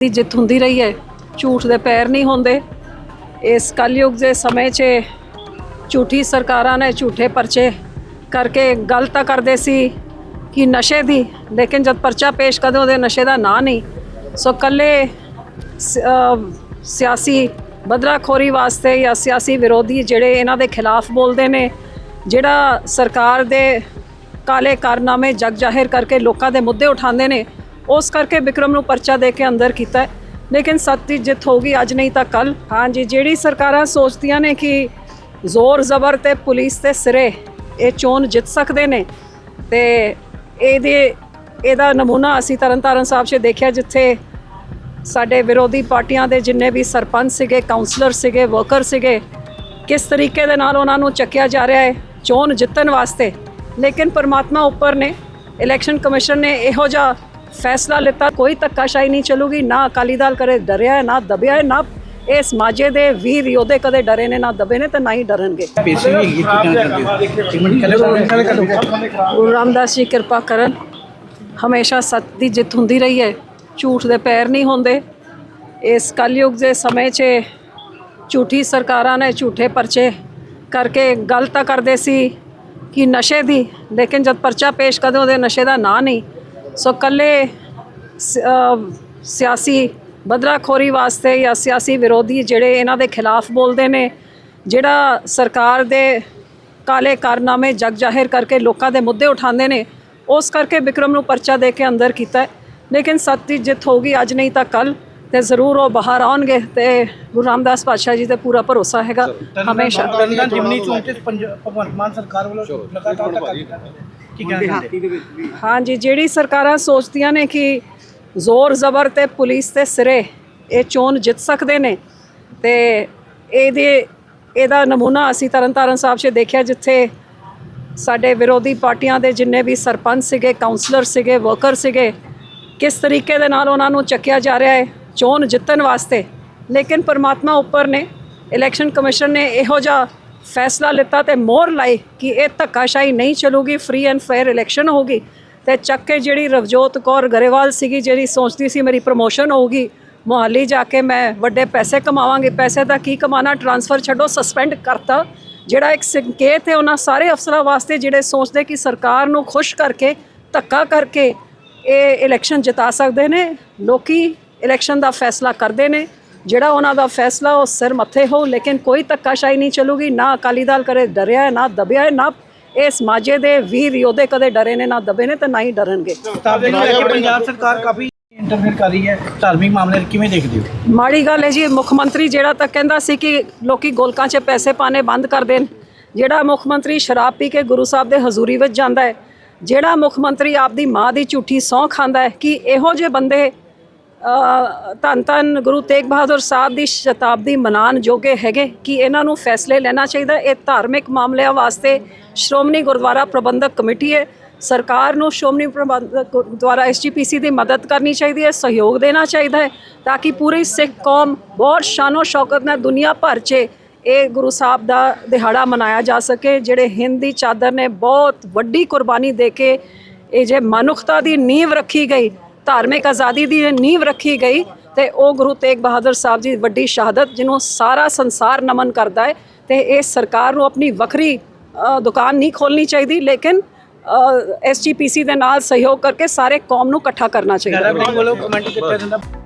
ਦੀ ਜਿੱਤ ਹੁੰਦੀ ਰਹੀ ਹੈ। ਝੂਠ ਦੇ ਪੈਰ ਨਹੀਂ ਹੁੰਦੇ। ਇਸ ਕਲਯੁਗ ਦੇ ਸਮੇਂ 'ਚ ਝੂਠੀ ਸਰਕਾਰਾਂ ਨੇ ਝੂਠੇ ਪਰਚੇ ਕਰਕੇ ਗੱਲ ਤਾਂ ਕਰਦੇ ਸੀ ਕਿ ਨਸ਼ੇ ਦੀ, ਲੇਕਿਨ ਜਦ ਪਰਚਾ ਪੇਸ਼ ਕਰਦੇ ਉਹਦੇ ਨਸ਼ੇ ਦਾ ਨਾਂ ਨਹੀਂ, ਸੋ ਕੱਲੇ ਸਿਆਸੀ ਬਦਰਾਖੋਰੀ ਵਾਸਤੇ ਜਾਂ ਸਿਆਸੀ ਵਿਰੋਧੀ ਜਿਹੜੇ ਇਹਨਾਂ ਦੇ ਖਿਲਾਫ ਬੋਲਦੇ ਨੇ, ਜਿਹੜਾ ਸਰਕਾਰ ਦੇ ਕਾਲੇ ਕਾਰਨਾਮੇ ਜਗ ਜ਼ਾਹਿਰ ਕਰਕੇ ਲੋਕਾਂ ਦੇ ਮੁੱਦੇ ਉਠਾਉਂਦੇ ਨੇ ਉਸ ਕਰਕੇ ਵਿਕਰਮ ਨੂੰ ਪਰਚਾ ਦੇ ਕੇ ਅੰਦਰ ਕੀਤਾ ਲੇਕਿਨ ਸੱਚ ਦੀ ਜਿੱਤ ਹੋਗੀ ਅੱਜ ਨਹੀਂ ਤਾਂ ਕੱਲ। ਹਾਂਜੀ ਜਿਹੜੀ ਸਰਕਾਰਾਂ ਸੋਚਦੀਆਂ ਨੇ ਕਿ ਜ਼ੋਰ ਜ਼ਬਰ ਤੇ ਪੁਲਿਸ ਤੇ ਸਿਰੇ ਇਹ ਚੋਣ ਜਿੱਤ ਸਕਦੇ ਨੇ ਤੇ ਇਹਦੇ, ਇਹਦਾ ਨਮੂਨਾ ਅਸੀਂ ਤਰਨਤਾਰਨ ਸਾਹਿਬ 'ਚ ਦੇਖਿਆ, ਜਿੱਥੇ ਸਾਡੇ ਵਿਰੋਧੀ ਪਾਰਟੀਆਂ ਦੇ ਜਿੰਨੇ ਵੀ ਸਰਪੰਚ ਸੀਗੇ ਕਾਉਂਸਲਰ ਸੀਗੇ ਵਰਕਰ ਸੀਗੇ, ਕਿਸ ਤਰੀਕੇ ਦੇ ਨਾਲ ਉਹਨਾਂ ਨੂੰ ਚੱਕਿਆ ਜਾ ਰਿਹਾ ਹੈ ਚੋਣ ਜਿੱਤਣ ਵਾਸਤੇ। ਲੇਕਿਨ ਪਰਮਾਤਮਾ ਉੱਪਰ ਨੇ ਇਲੈਕਸ਼ਨ ਕਮਿਸ਼ਨ ਨੇ ਇਹੋ ਜਿਹਾ ਫੈਸਲਾ ਲਿੱਤਾ ਕੋਈ ਧੱਕਾਸ਼ਾਹੀ ਨਹੀਂ ਚੱਲੂਗੀ ਨਾ ਅਕਾਲੀ ਦਲ ਕਰੇ ਡਰਿਆ ਹੈ ਨਾ ਦਬਿਆ ਹੈ ਨਾ ਇਸ ਮਾਝੇ ਦੇ ਵੀਰ ਯੋਧੇ ਕਦੇ ਡਰੇ ਨੇ ਨਾ ਦਬੇ ਨੇ ਤੇ ਨਾ ਹੀ ਡਰਨਗੇ। ਪੇਸ਼ੀ ਕੀ ਗੁਰੂ ਰਾਮਦਾਸ ਜੀ ਕਿਰਪਾ ਕਰਨ ਹਮੇਸ਼ਾ ਸੱਚ ਦੀ ਜਿੱਤ ਹੁੰਦੀ ਰਹੀ ਹੈ ਝੂਠ ਦੇ ਪੈਰ ਨਹੀਂ ਹੁੰਦੇ। ਇਸ ਕਲਯੁਗ ਦੇ ਸਮੇਂ 'ਚ ਝੂਠੀ ਸਰਕਾਰਾਂ ਨੇ ਝੂਠੇ ਪਰਚੇ ਕਰਕੇ ਗੱਲ ਤਾਂ ਕਰਦੇ ਸੀ ਕਿ ਨਸ਼ੇ ਦੀ ਲੇਕਿਨ ਜਦ ਪਰਚਾ ਪੇਸ਼ ਕਰਦੇ ਉਹਦੇ ਨਸ਼ੇ ਦਾ ਨਾਂ ਨਹੀਂ। ਸੋ ਕੱਲੇ ਸਿਆਸੀ ਬਦਰਾਖੋਰੀ ਵਾਸਤੇ ਜਾਂ ਸਿਆਸੀ ਵਿਰੋਧੀ ਜਿਹੜੇ ਇਹਨਾਂ ਦੇ ਖਿਲਾਫ ਬੋਲਦੇ ਨੇ ਜਿਹੜਾ ਸਰਕਾਰ ਦੇ ਕਾਲੇ ਕਾਰਨਾਮੇ ਜਗ ਜ਼ਾਹਿਰ ਕਰਕੇ ਲੋਕਾਂ ਦੇ ਮੁੱਦੇ ਉਠਾਉਂਦੇ ਨੇ ਉਸ ਕਰਕੇ ਵਿਕਰਮ ਨੂੰ ਪਰਚਾ ਦੇ ਕੇ ਅੰਦਰ ਕੀਤਾ। ਲੇਕਿਨ ਸੱਚ ਦੀ ਜਿੱਤ ਹੋਗੀ ਅੱਜ ਨਹੀਂ ਤਾਂ ਕੱਲ ਤੇ ਜ਼ਰੂਰ ਉਹ ਬਾਹਰ ਆਉਣਗੇ ਤੇ ਗੁਰੂ ਰਾਮਦਾਸ ਪਾਤਸ਼ਾਹ ਜੀ ਤੇ ਪੂਰਾ ਭਰੋਸਾ ਹੈਗਾ ਹਮੇਸ਼ਾ ਜਿਮਨੀ ਚੋਣ ਭਗਵੰਤ ਮਾਨ ਸਰਕਾਰ ਵੱਲੋਂ ਲਗਾਤਾਰ। ਕੀ ਕਹਿਣਾ ਚਾਹੁੰਦੇ ਹੋ? ਹਾਂਜੀ ਜਿਹੜੀ ਸਰਕਾਰਾਂ ਸੋਚਦੀਆਂ ਨੇ ਕਿ ਜ਼ੋਰ ਜ਼ਬਰ ਤੇ ਪੁਲਿਸ ਤੇ ਸਿਰੇ ਇਹ ਚੋਣ ਜਿੱਤ ਸਕਦੇ ਨੇ ਤੇ ਇਹਦੇ ਇਹਦਾ ਨਮੂਨਾ ਅਸੀਂ ਤਰਨਤਾਰਨ ਸਾਹਿਬ 'ਚ ਦੇਖਿਆ ਜਿੱਥੇ ਸਾਡੇ ਵਿਰੋਧੀ ਪਾਰਟੀਆਂ ਦੇ ਜਿੰਨੇ ਵੀ ਸਰਪੰਚ ਸੀਗੇ ਕਾਉਂਸਲਰ ਸੀਗੇ ਵਰਕਰ ਸੀਗੇ ਕਿਸ ਤਰੀਕੇ ਦੇ ਨਾਲ ਉਹਨਾਂ ਨੂੰ ਚੱਕਿਆ ਜਾ ਰਿਹਾ ਹੈ ਚੋਣ ਜਿੱਤਣ ਵਾਸਤੇ ਲੇਕਿਨ ਪਰਮਾਤਮਾ ਉੱਪਰ ਨੇ ਇਲੈਕਸ਼ਨ ਕਮਿਸ਼ਨ ਨੇ ਇਹੋ ਜਿਹਾ ਫੈਸਲਾ ਲਿੱਤਾ ਤੇ ਮੋਹਰ ਲਾਈ ਕਿ ਇਹ ਧੱਕਾਸ਼ਾਹੀ ਨਹੀਂ ਚੱਲੂਗੀ ਫ੍ਰੀ ਐਂਡ ਫੇਅਰ ਇਲੈਕਸ਼ਨ ਹੋਊਗੀ। ਤੇ ਚੱਕ ਕੇ ਜਿਹੜੀ ਰਵਜੋਤ ਕੌਰ ਗਰੇਵਾਲ ਸੀਗੀ, ਜਿਹੜੀ ਸੋਚਦੀ ਸੀ ਮੇਰੀ ਪ੍ਰਮੋਸ਼ਨ ਹੋਊਗੀ, ਮੁਹਾਲੀ ਜਾ ਕੇ ਮੈਂ ਵੱਡੇ ਪੈਸੇ ਕਮਾਵਾਂਗੀ, ਪੈਸੇ ਦਾ ਕੀ ਕਮਾਣਾ ਟਰਾਂਸਫਰ ਛੱਡੋ ਸਸਪੈਂਡ ਕਰਤਾ। ਜਿਹੜਾ ਇੱਕ ਸੰਕੇਤ ਹੈ, ਉਹਨਾਂ ਸਾਰੇ ਅਫਸਰਾਂ ਵਾਸਤੇ ਜਿਹੜੇ ਸੋਚਦੇ ਕਿ ਸਰਕਾਰ ਨੂੰ ਖੁਸ਼ ਕਰਕੇ, ਧੱਕਾ ਕਰਕੇ ਇਹ ਇਲੈਕਸ਼ਨ ਜਿਤਾ ਸਕਦੇ ਨੇ, ਲੋਕੀ ਇਲੈਕਸ਼ਨ ਦਾ ਫੈਸਲਾ ਕਰਦੇ ਨੇ। ਜਿਹੜਾ ਉਹਨਾਂ ਦਾ ਫੈਸਲਾ ਉਹ ਸਿਰ ਮੱਥੇ ਹੋ ਲੇਕਿਨ ਕੋਈ ਧੱਕਾਸ਼ਾਹੀ ਨਹੀਂ ਚੱਲੂਗੀ ਨਾ ਅਕਾਲੀ ਦਲ ਕਰੇ ਡਰਿਆ ਹੈ ਨਾ ਦਬਿਆ ਹੈ ਨਾ ਇਸ ਮਾਝੇ ਦੇ ਵੀਰ ਯੋਧੇ ਕਦੇ ਡਰੇ ਨੇ ਨਾ ਦਬੇ ਨੇ ਤੇ ਨਾ ਹੀ ਡਰਨਗੇ। ਪੰਜਾਬ ਸਰਕਾਰ ਕਾਫੀ ਇੰਟਰਫੇਅਰ ਕਰ ਰਹੀ ਹੈ ਧਾਰਮਿਕ ਮਾਮਲੇ ਕਿਵੇਂ ਦੇਖਦੇ ਹੋ? ਮਾੜੀ ਗੱਲ ਹੈ ਜੀ ਮੁੱਖ ਮੰਤਰੀ ਜਿਹੜਾ ਤਾਂ ਕਹਿੰਦਾ ਸੀ ਕਿ ਲੋਕੀ ਗੋਲਕਾਂ 'ਚ ਪੈਸੇ ਪਾਣੇ ਬੰਦ ਕਰ ਦੇਣ ਜਿਹੜਾ ਮੁੱਖ ਮੰਤਰੀ ਸ਼ਰਾਬ ਪੀ ਕੇ ਗੁਰੂ ਸਾਹਿਬ ਦੇ ਹਜ਼ੂਰੀ ਵਿੱਚ ਜਾਂਦਾ ਹੈ ਜਿਹੜਾ ਮੁੱਖ ਮੰਤਰੀ ਆਪਦੀ ਮਾਂ ਦੀ ਝੂਠੀ ਸਹੁੰ ਖਾਂਦਾ ਹੈ ਕਿ ਇਹੋ ਜਿਹੇ ਬੰਦੇ ਧੰਨ ਧੰਨ ਗੁਰੂ ਤੇਗ ਬਹਾਦਰ ਸਾਹਿਬ ਦੀ ਸ਼ਤਾਬਦੀ ਮਨਾਉਣ ਜੋਗੇ ਹੈਗੇ ਕਿ ਇਹਨਾਂ ਨੂੰ ਫੈਸਲੇ ਲੈਣਾ ਚਾਹੀਦਾ। ਇਹ ਧਾਰਮਿਕ ਮਾਮਲਿਆਂ ਵਾਸਤੇ ਸ਼੍ਰੋਮਣੀ ਗੁਰਦੁਆਰਾ ਪ੍ਰਬੰਧਕ ਕਮੇਟੀ ਹੈ। ਸਰਕਾਰ ਨੂੰ ਸ਼੍ਰੋਮਣੀ ਪ੍ਰਬੰਧਕ ਗੁਰਦੁਆਰਾ ਐਸਜੀਪੀਸੀ ਦੀ ਮਦਦ ਕਰਨੀ ਚਾਹੀਦੀ ਹੈ, ਸਹਿਯੋਗ ਦੇਣਾ ਚਾਹੀਦਾ ਹੈ ਤਾਂ ਕਿ ਪੂਰੀ ਸਿੱਖ ਕੌਮ ਬਹੁਤ ਸ਼ਾਨੋ ਸ਼ੌਕਤ ਨਾਲ ਦੁਨੀਆ ਭਰ 'ਚ ਇਹ ਗੁਰੂ ਸਾਹਿਬ ਦਾ ਦਿਹਾੜਾ ਮਨਾਇਆ ਜਾ ਸਕੇ, ਜਿਹੜੇ ਹਿੰਦ ਦੀ ਚਾਦਰ ਨੇ ਬਹੁਤ ਵੱਡੀ ਕੁਰਬਾਨੀ ਦੇ ਕੇ ਇਹ ਜੇ ਮਨੁੱਖਤਾ ਦੀ ਨੀਂਵ ਰੱਖੀ ਗਈ ਧਾਰਮਿਕ ਆਜ਼ਾਦੀ ਦੀ ਨੀਂਵ ਰੱਖੀ ਗਈ ਤੇ ਉਹ ਗੁਰੂ ਤੇਗ ਬਹਾਦਰ ਸਾਹਿਬ ਜੀ ਦੀ ਵੱਡੀ ਸ਼ਹਾਦਤ, ਜਿਹਨੂੰ ਸਾਰਾ ਸੰਸਾਰ ਨਮਨ ਕਰਦਾ ਹੈ ਤੇ ਇਹ ਸਰਕਾਰ ਨੂੰ ਆਪਣੀ ਵੱਖਰੀ ਦੁਕਾਨ ਨਹੀਂ ਖੋਲਣੀ ਚਾਹੀਦੀ, ਲੇਕਿਨ ਐਸਜੀਪੀਸੀ ਦੇ ਨਾਲ ਸਹਿਯੋਗ ਕਰਕੇ ਸਾਰੇ ਕੌਮ ਨੂੰ ਇਕੱਠਾ ਕਰਨਾ ਚਾਹੀਦਾ ਡਾਇਰੈਕਟ